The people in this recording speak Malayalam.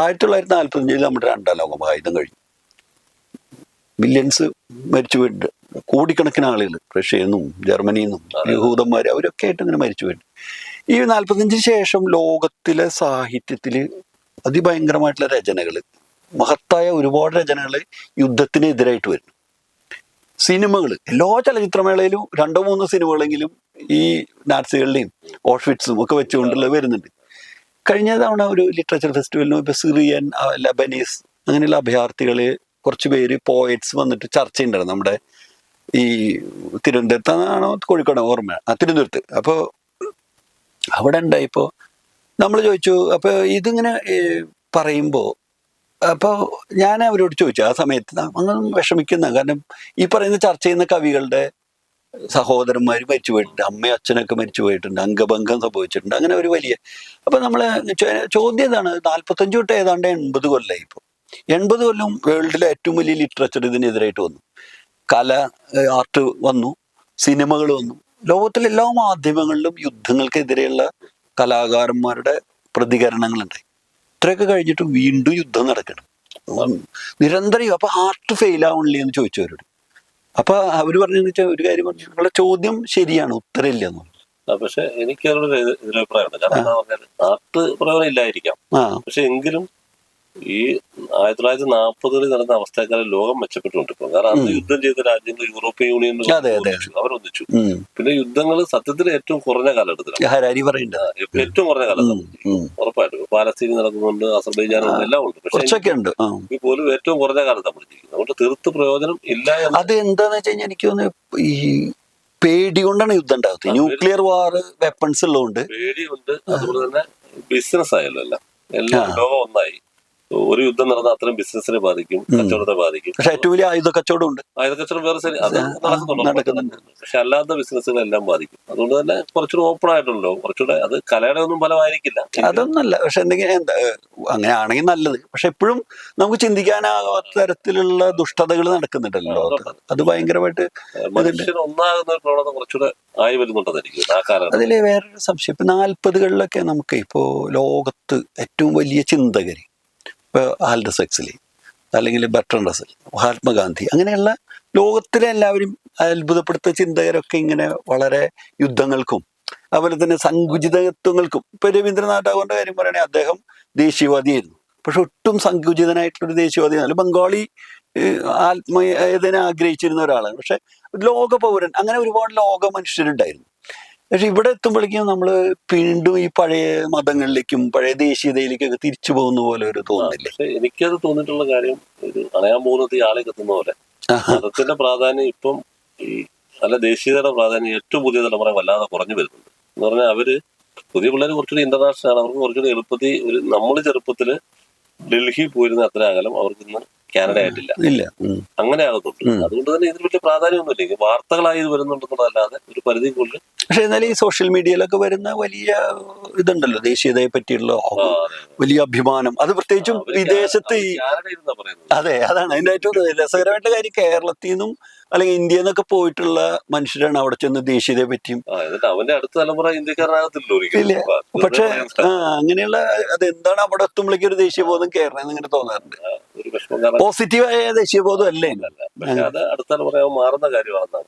ആയിരത്തി തൊള്ളായിരത്തി നാൽപ്പത്തഞ്ചിൽ നമ്മുടെ രണ്ടാം ലോക മഹായുദ്ധം കഴിഞ്ഞു. മില്യൺസ് മരിച്ചു പോയിട്ടുണ്ട്. കോടിക്കണക്കിന് ആളുകൾ റഷ്യയിൽ നിന്നും ജർമ്മനിയിൽ നിന്നും യഹൂദന്മാർ അവരൊക്കെ ആയിട്ട് ഇങ്ങനെ മരിച്ചു പോയിട്ടുണ്ട്. ഈ നാൽപ്പത്തഞ്ചിന് ശേഷം ലോകത്തിലെ സാഹിത്യത്തിൽ അതിഭയങ്കരമായിട്ടുള്ള രചനകൾ മഹത്തായ ഒരുപാട് രചനകൾ യുദ്ധത്തിനെതിരായിട്ട് വരുന്നു. സിനിമകൾ എല്ലാ ചലച്ചിത്രമേളയിലും രണ്ടോ മൂന്നോ സിനിമകളെങ്കിലും ഈ നാറ്റ്സികളുടെയും ഓഷ്വിറ്റ്സും ഒക്കെ വെച്ചുകൊണ്ടുള്ള വരുന്നുണ്ട്. കഴിഞ്ഞ തവണ ഒരു ലിറ്ററേച്ചർ ഫെസ്റ്റിവലിന് ഇപ്പൊ സിറിയൻ ലബനീസ് അങ്ങനെയുള്ള അഭയാർത്ഥികൾ കുറച്ച് പേര് പോയറ്റ്സ് വന്നിട്ട് ചർച്ച ഉണ്ടായിരുന്നു നമ്മുടെ ഈ തിരുവനന്തപുരത്താണോ കോഴിക്കോട് ഓർമ്മ? ആ തിരുവനന്തപുരത്ത്. അപ്പോൾ അവിടെ ഉണ്ടായിപ്പോ നമ്മൾ ചോദിച്ചു അപ്പോൾ ഇതിങ്ങനെ പറയുമ്പോൾ പറയുമ്പോ അപ്പോൾ ഞാൻ അവരോട് ചോദിച്ചു ആ സമയത്ത് അങ്ങനെ വിഷമിക്കുന്ന കാരണം ഈ പറയുന്ന ചർച്ച ചെയ്യുന്ന കവികളുടെ സഹോദരന്മാർ മരിച്ചു പോയിട്ടുണ്ട് അമ്മയും അച്ഛനൊക്കെ മരിച്ചു പോയിട്ടുണ്ട് അംഗഭംഗം സംഭവിച്ചിട്ടുണ്ട്. അങ്ങനെ ഒരു വലിയ അപ്പം നമ്മൾ ചോദ്യം ഇതാണ്. നാൽപ്പത്തഞ്ച് തൊട്ട് ഏതാണ്ട് എൺപത് കൊല്ലമായി ഇപ്പോൾ എൺപത് കൊല്ലം വേൾഡിലെ ഏറ്റവും വലിയ ലിറ്ററേച്ചർ ഇതിനെതിരായിട്ട് വന്നു. കല ആർട്ട് വന്നു. സിനിമകൾ വന്നു. ലോകത്തിലെ എല്ലാ മാധ്യമങ്ങളിലും യുദ്ധങ്ങൾക്കെതിരെയുള്ള കലാകാരന്മാരുടെ പ്രതികരണങ്ങളുണ്ടായി. ഇത്രയൊക്കെ കഴിഞ്ഞിട്ട് വീണ്ടും യുദ്ധം നടക്കണം. നിരന്തരം അപ്പൊ ആർട്ട് ഫെയിൽ ആവണില്ലേ എന്ന് ചോദിച്ചു അവരോട് അപ്പൊ അവർ പറഞ്ഞു ഒരു കാര്യം പറഞ്ഞു. നിങ്ങളുടെ ചോദ്യം ശരിയാണ് ഉത്തരമില്ല എന്ന് പറഞ്ഞു. പക്ഷെ എനിക്ക് അതിനോട് എതിരഭിപ്രായമുണ്ട് കാരണം നാട്ട് പ്രയോജനം ഇല്ലായിരിക്കാം. പക്ഷെ എങ്കിലും ഈ ആയിരത്തി തൊള്ളായിരത്തി നാൽപ്പതുകളിൽ നടന്ന അവസ്ഥയെക്കാളും ലോകം മെച്ചപ്പെട്ടുകൊണ്ടിരിക്കും കാരണം അന്ന് യുദ്ധം ചെയ്ത രാജ്യങ്ങൾ യൂറോപ്യൻ യൂണിയൻ. അവരൊന്നിച്ചു. പിന്നെ യുദ്ധങ്ങൾ സത്യത്തിൽ ഏറ്റവും കുറഞ്ഞ കാലഘട്ടത്തിലാണ്. ഏറ്റവും കുറഞ്ഞ കാലഘട്ടം. ഉറപ്പായിട്ടും. പാലസ്തീനി നടക്കുന്നുണ്ട് അസർബൈജാനും എല്ലാം ഉണ്ട്. പക്ഷെ എങ്കിൽ പോലും ഏറ്റവും കുറഞ്ഞ കാലത്ത് നമ്മൾ ജീവിക്കുന്നത്. അതുകൊണ്ട് തീർത്ത് പ്രയോജനം ഇല്ല അത് എന്താന്ന് വെച്ച് കഴിഞ്ഞാൽ എനിക്ക് തോന്നുന്നു ഈ പേടി കൊണ്ടാണ് യുദ്ധം ഉണ്ടാകുന്നത്. ന്യൂക്ലിയർ വാർ വെപ്പൺസ് ഉള്ളതുകൊണ്ട് പേടിയുണ്ട് അതുപോലെ തന്നെ ബിസിനസ് ആയല്ലോ എല്ലാം ലോകം ഒന്നായി ഒരു യുദ്ധം നടന്ന അത്രയും ബിസിനസിനെ ബാധിക്കും കച്ചവടത്തെ ബാധിക്കും. പക്ഷെ ഏറ്റവും വലിയ ആയുധ കച്ചവടം ഉണ്ട് ആയുധ കച്ചവടം വേറെ ശരി അത് നടക്കുന്നുണ്ട്. പക്ഷെ അല്ലാത്ത ബിസിനസ്സുകളെല്ലാം ബാധിക്കും. അതുകൊണ്ട് തന്നെ കുറച്ചുകൂടെ ഓപ്പൺ ആയിട്ടുണ്ടോ കുറച്ചുകൂടെ അത് കലയുടെ ഒന്നും ഫലമായിരിക്കില്ല. അതൊന്നല്ല. പക്ഷെ എന്തെങ്കിലും എന്താ അങ്ങനെ ആണെങ്കിൽ നല്ലത്. പക്ഷെ എപ്പോഴും നമുക്ക് ചിന്തിക്കാനാകാത്ത തരത്തിലുള്ള ദുഷ്ടതകൾ നടക്കുന്നുണ്ടല്ലോ അത്. ഭയങ്കരമായിട്ട് ഒന്നാകുന്ന പ്രവണത കുറച്ചുകൂടെ ആയി വരുന്നുണ്ടെന്നായിരിക്കും അതിലെ വേറൊരു സംശയം. ഇപ്പൊ നാൽപ്പതുകളിലൊക്കെ നമുക്ക് ഇപ്പോ ലോകത്ത് ഏറ്റവും വലിയ ചിന്തകര് ഇപ്പൊ ആൽഡസ് എക്സലി അല്ലെങ്കിൽ ബർട്ടൺ റസൽ മഹാത്മാഗാന്ധി അങ്ങനെയുള്ള ലോകത്തിലെ എല്ലാവരും അത്ഭുതപ്പെടുത്ത ചിന്തകരൊക്കെ ഇങ്ങനെ വളരെ യുദ്ധങ്ങൾക്കും അതുപോലെ തന്നെ സങ്കുചിതത്വങ്ങൾക്കും. ഇപ്പൊ രവീന്ദ്രനാഥ് ടാഗോറിന്റെ കാര്യം പറയുകയാണെങ്കിൽ അദ്ദേഹം ദേശീയവാദിയായിരുന്നു. പക്ഷെ ഒട്ടും സങ്കുചിതനായിട്ടുള്ള ഒരു ദേശീയവാദി അല്ല ബംഗാളി ആത്മീയതനെ ആഗ്രഹിച്ചിരുന്ന ഒരാളാണ്. പക്ഷെ ലോകപൗരൻ അങ്ങനെ ഒരുപാട് ലോക മനുഷ്യരുണ്ടായിരുന്നു പക്ഷെ ഇവിടെ എത്തുമ്പോഴേക്കും നമ്മൾ വീണ്ടും ഈ പഴയ മതങ്ങളിലേക്കും പഴയ ദേശീയതയിലേക്കൊക്കെ തിരിച്ചു പോകുന്ന പോലെ ഒരു തോന്നില്ലേ പക്ഷെ എനിക്കത് തോന്നിയിട്ടുള്ള കാര്യം ഒരു അറിയാൻ പോകുന്നത് ഈ ആളെ എത്തുന്ന പോലെ. മതത്തിന്റെ പ്രാധാന്യം ഇപ്പം ഈ നല്ല ദേശീയതയുടെ പ്രാധാന്യം ഏറ്റവും പുതിയ തലമുറ വല്ലാതെ കുറഞ്ഞു വരുന്നുണ്ട്. എന്ന് പറഞ്ഞാൽ അവർ പുതിയ പിള്ളേർ കുറച്ചുകൂടി ഇന്റർനാഷണൽ ആണ്. അവർക്ക് കുറച്ചുകൂടി എളുപ്പത്തിൽ ഒരു നമ്മൾ ചെറുപ്പത്തിൽ ഡൽഹി പോയിരുന്ന അത്ര അകലം അവർക്ക് ഇന്ന് കാനഡ ആയിട്ടില്ല. ഇല്ല. അങ്ങനെ ആകുന്നുണ്ട് അതുകൊണ്ട് തന്നെ ഇതിന് വലിയ പ്രാധാന്യമൊന്നുമില്ല. വാർത്തകളായി ഇത് വരുന്നുണ്ടെന്നുള്ളതല്ലാതെ ഒരു പരിധി കൂടുതൽ പക്ഷെ എന്നാലും ഈ സോഷ്യൽ മീഡിയയിലൊക്കെ വരുന്ന വലിയ ഇതുണ്ടല്ലോ ദേശീയതയെ പറ്റിയുള്ള വലിയ അഭിമാനം. അത് പ്രത്യേകിച്ചും വിദേശത്ത് അതെ അതാണ് അതിന്റെ ഏറ്റവും രസകരമായിട്ടുള്ള കാര്യം. കേരളത്തിൽ നിന്നും അല്ലെങ്കിൽ ഇന്ത്യയിൽ നിന്നൊക്കെ പോയിട്ടുള്ള മനുഷ്യരാണ് അവിടെ ചെന്ന് ദേശീയതയെ പറ്റിയും. അവന്റെ അടുത്ത തലമുറ സാ- ആ, അങ്ങനെയുള്ള അതെന്താണ് അവിടെ എത്തുമ്പോഴേക്കും ഒരു ദേശീയബോധം കയറണമെന്ന് ഇങ്ങനെ തോന്നാറുണ്ട്. പോസിറ്റീവായ ദേശീയ ബോധം പോസിറ്റീവായ ദേശീയബോധം അല്ലേ? അത് അടുത്ത തലമുറ മാറുന്ന കാര്യമാണെന്നാണ്.